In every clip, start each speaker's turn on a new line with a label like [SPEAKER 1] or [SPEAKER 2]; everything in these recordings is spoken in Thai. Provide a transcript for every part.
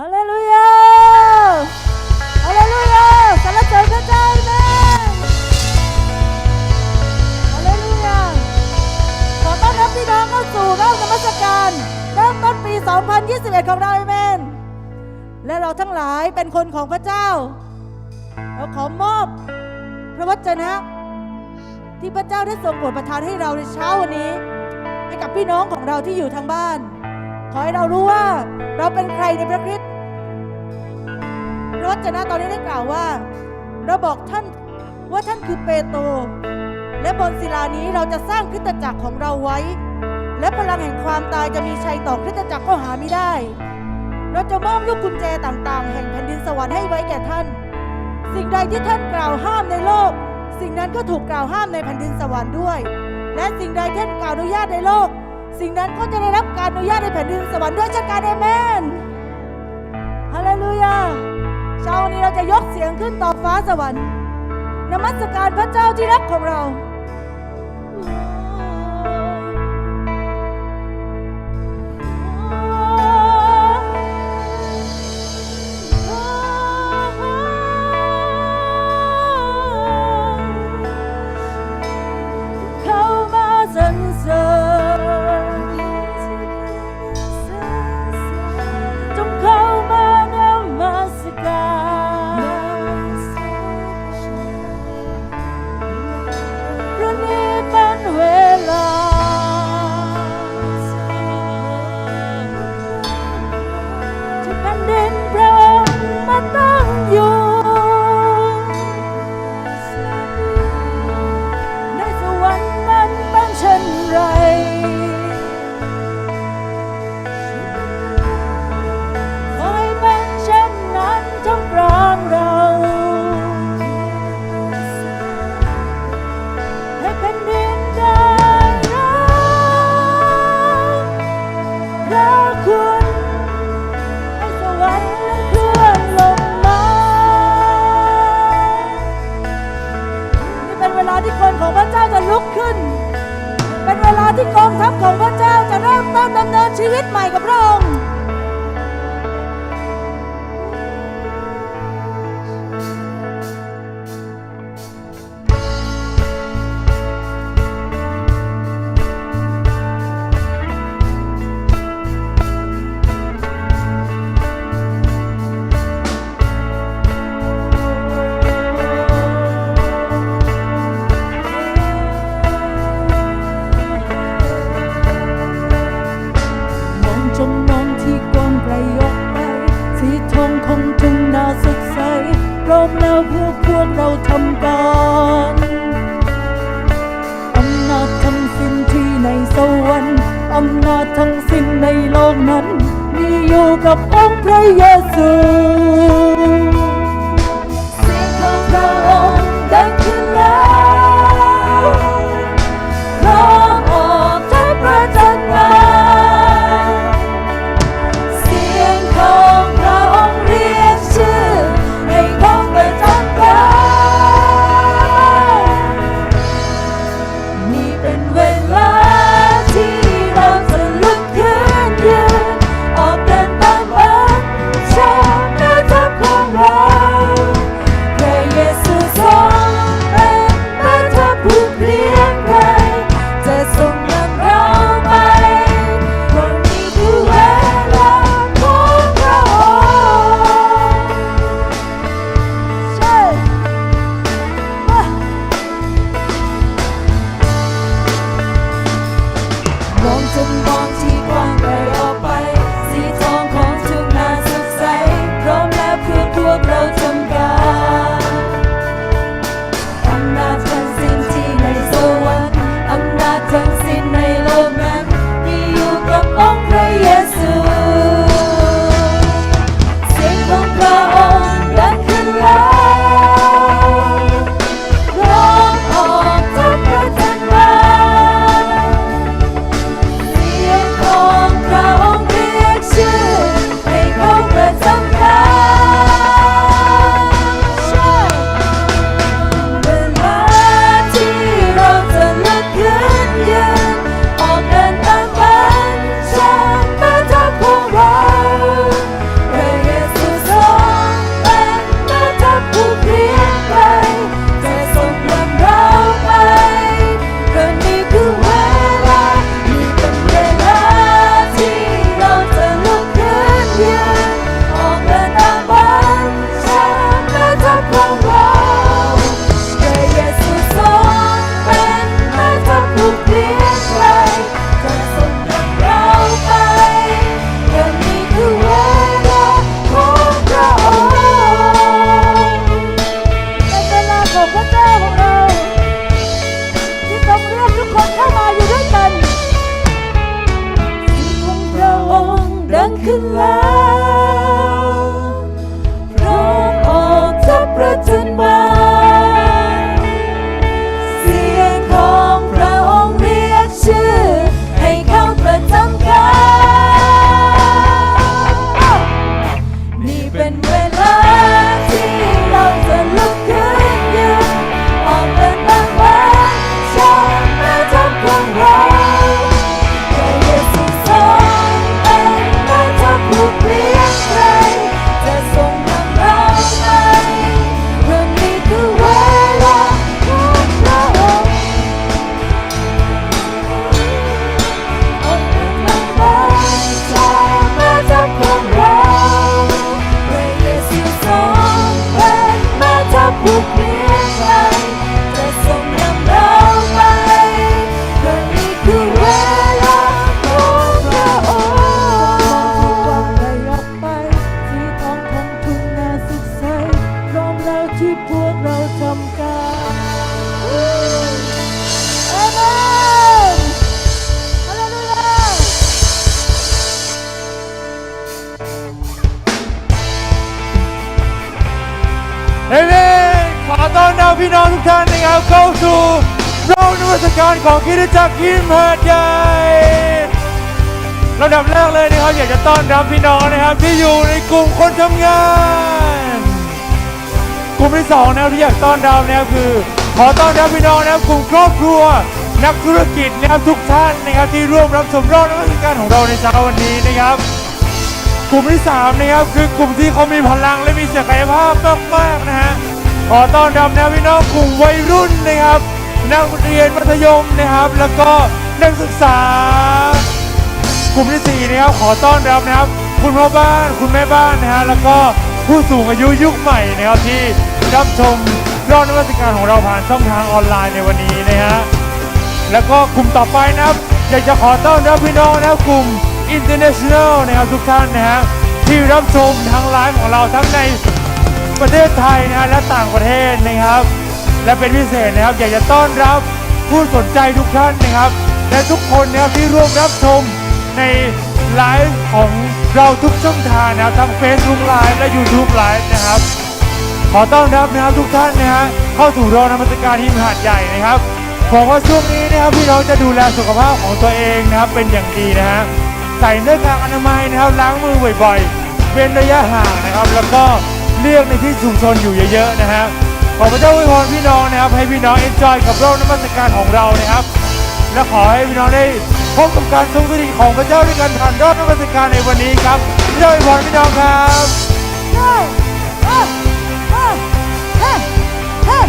[SPEAKER 1] ฮาเลลูยาฮาเลลูยาสรรเสริญพระเจ้าแม่ฮาเลลูยาขอต้อนรับพี่น้องเข้าสู่รอบนมัสการเริ่มต้นปี 2021 ของเราเอเมน และเราทั้งหลายเป็นคนของพระเจ้า เราขอมอบพระวจนะ ที่พระเจ้าได้ทรงโปรดประทานให้เราในเช้าวันนี้ ให้กับพี่น้องของเราที่อยู่ทางบ้าน ขอให้เรารู้ว่าเราเป็นใครในพระคริสต์พระวจนะตอนนี้ได้กล่าวว่า เราบอกท่านว่าท่านคือเปโตรและบนศิลานี้เราจะสร้างคริสตจักรของเราไว้ และพลังแห่งความตายจะมีชัยต่อคริสตจักรก็หาไม่ได้ เราจะมอบลูกกุญแจต่างๆ แห่งแผ่นดินสวรรค์ให้ไว้แก่ท่าน สิ่งใดที่ท่านกล่าวห้ามในโลก สิ่งนั้นก็ถูกกล่าวห้ามในแผ่นดินสวรรค์ด้วย และสิ่งใดท่านกล่าวอนุญาตในโลก สิ่งนั้นก็จะได้รับการอนุญาตในแผ่นดินสวรรค์ด้วยเช่นกันเอเมนฮาเลลูยาเช้าวันนี้เราจะยกเสียงขึ้นต่อฟ้าสวรรค์นมัสการพระเจ้าที่รักของเรา อยู่กับองค์พระเยซู บเข้า
[SPEAKER 2] สู่โรงนมัสการของคริสตจักรยิมหาดใหญ่ลำดับแรกเลยนะครับอยากจะต้อนรับพี่น้องนะครับที่อยู่ในกลุ่มคนทำงาน กลุ่มที่สองนะครับที่อยากต้อนรับนะครับคือ ขอต้อนรับพี่น้องนะครับกลุ่มครอบครัว นักธุรกิจนะครับทุกท่านนะครับที่ร่วมรับชมรอบนมัสการของเราในเช้าวันนี้นะครับกลุ่มที่3นะครับคือกลุ่มที่เขามีพลังและมีศักยภาพมากๆนะฮะ ขอต้อนรับนะพี่น้องกลุ่มวัยรุ่นนะครับ นักเรียนมัธยมนะครับ แล้วก็นักศึกษากลุ่มที่สี่นะครับขอต้อนรับนะครับ คุณพ่อบ้านคุณแม่บ้านนะฮะแล้วก็ผู้สูงอายุยุคใหม่นะครับที่รับชมรอบนวัตการของเราผ่านช่องทางออนไลน์ในวันนี้นะฮะแล้วก็กลุ่มต่อไปนะครับอยากจะขอต้อนรับพี่น้องนะครับกลุ่ม international นะครับทุกท่านนะฮะที่รับชมทางไลฟ์ของเราทั้งใน ประเทศไทยนะฮะและต่างประเทศนะครับ และเป็นพิเศษนะครับอยากจะต้อนรับผู้สนใจทุกท่านนะครับ และทุกคนนะครับที่ร่วมรับชมในไลฟ์ของเราทุกช่องทางนะครับทั้ง Facebook Live และ YouTube Live นะครับ ขอต้อนรับนะครับทุกท่านนะฮะเข้าสู่โรงนมัสการที่หาดใหญ่นะครับบอกว่าช่วงนี้นะครับพี่น้องจะดูแลสุขภาพของตัวเองนะครับเป็นอย่างดีนะฮะใส่หน้ากากอนามัยนะครับล้างมือบ่อยๆเว้นระยะห่างนะครับ แล้วก็ เลือกในที่ชุมชนอยู่เยอะๆนะฮะขอพระเจ้าอวยพรพี่น้องนะครับ ให้พี่น้องเอ็นจอยกับโรงนมัสการของเรานะครับ และขอให้พี่น้องได้พบกับการทรงสถิตของพระเจ้าด้วยกันผ่านรอบนมัสการในวันนี้ครับพระเจ้าอวยพรพี่น้องครับ
[SPEAKER 3] เฮ้ยเฮ้ยเฮ้ยเฮ้ยเฮ้ย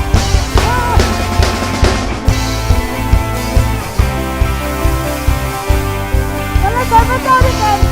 [SPEAKER 3] มาเลยก่อนพระเจ้าด้วยกัน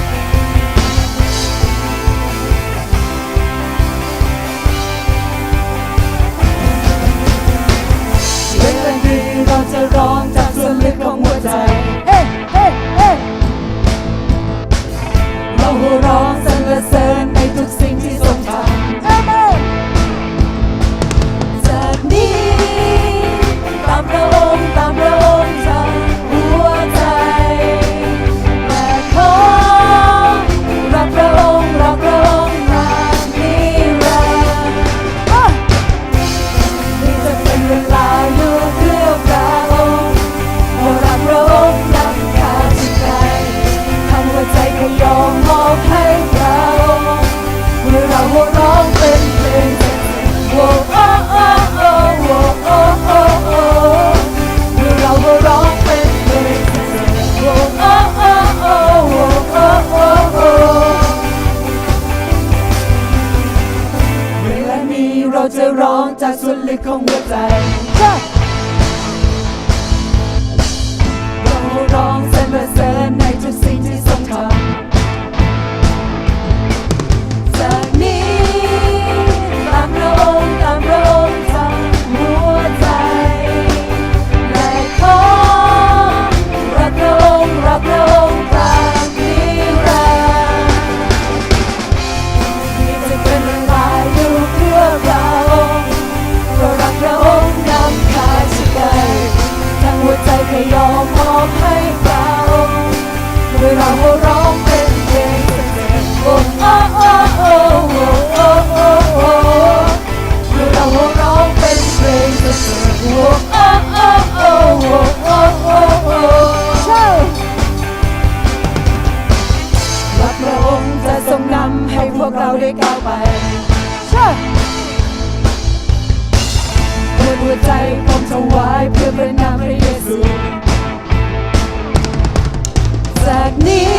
[SPEAKER 1] วก
[SPEAKER 3] เรา
[SPEAKER 1] ได้ก้าวไป
[SPEAKER 3] เช่
[SPEAKER 1] เปิดหัวใจผมถวายเพื่อเป็นนามพระเยซูจากนี้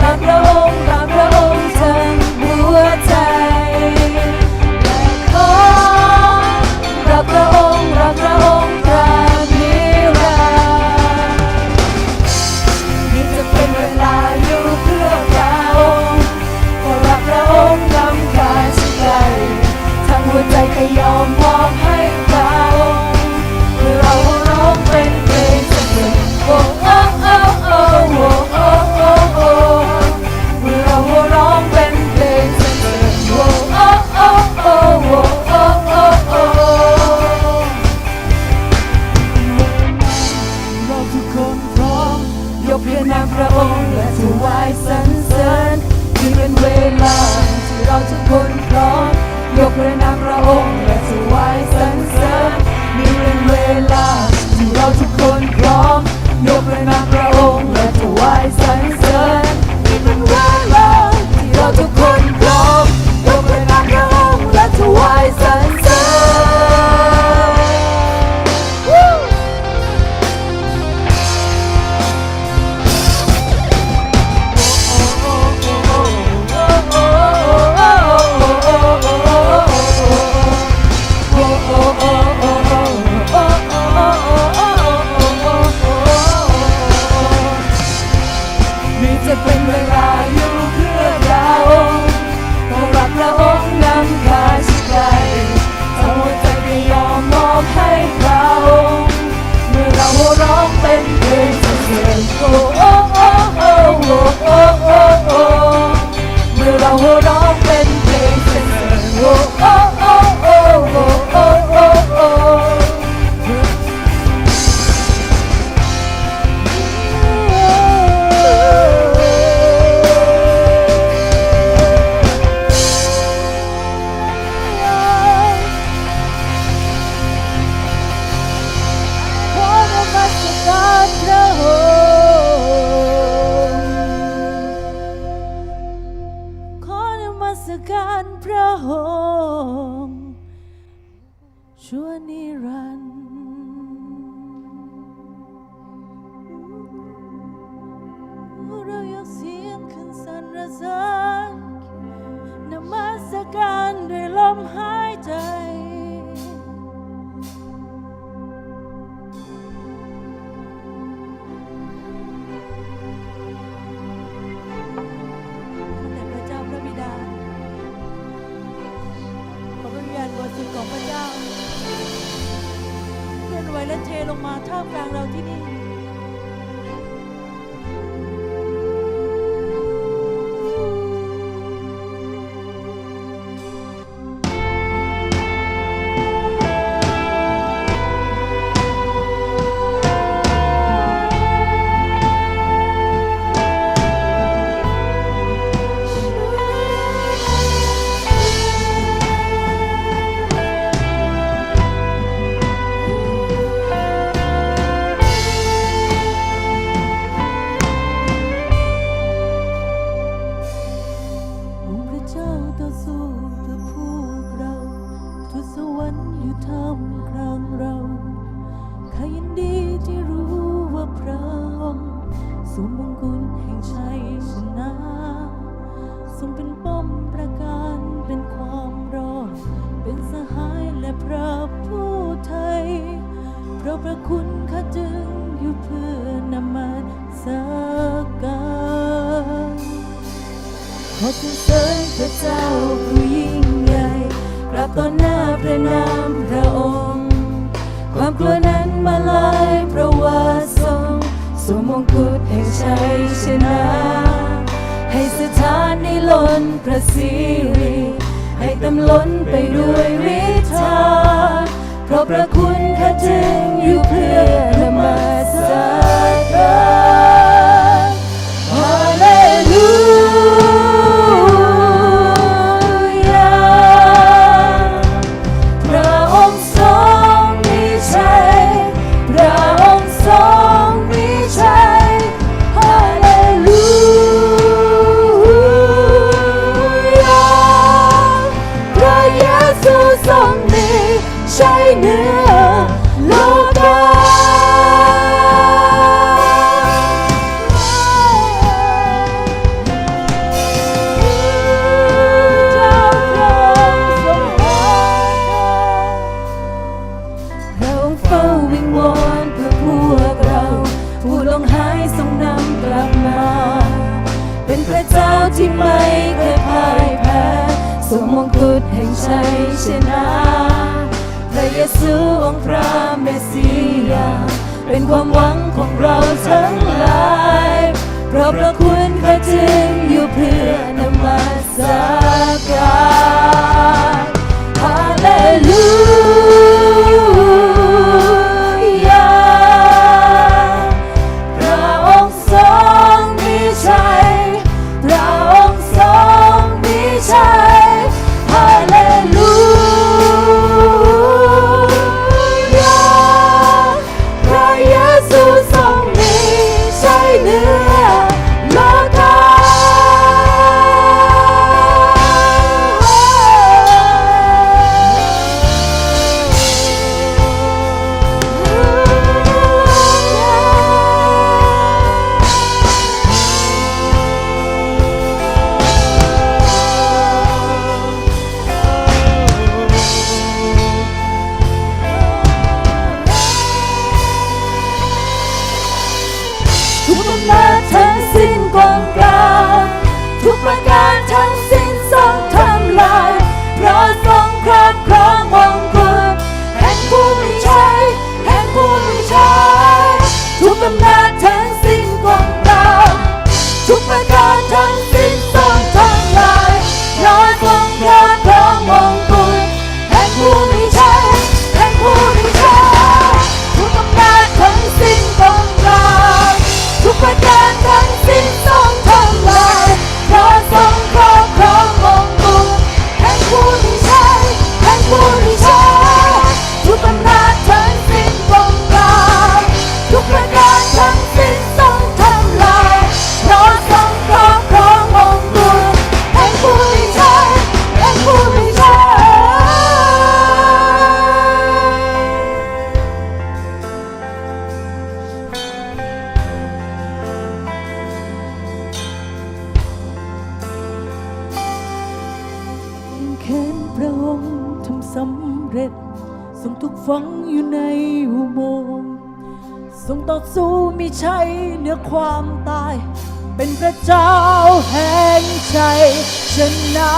[SPEAKER 1] ตามพระองค์ตามพระ
[SPEAKER 3] ชั่วนิรันดร์เรายกเสียงขึ้นสรรเสริญนมัสการด้วยลมหาย กลางเราที่นี่ ทำใคร สถานได้ล้นพระสิริให้ต็มล้นไปด้วยฤทธาเพราะพระคุณข้าจึงอยู่เพื่อมาสักกา God. เห็นพระองค์ทำสำเร็จทรงทุกฝังอยู่ในอุโมงค์ทรงต่อสู้มีชัยเหนือความตาย เป็นพระเจ้าแห่งชัยชนะ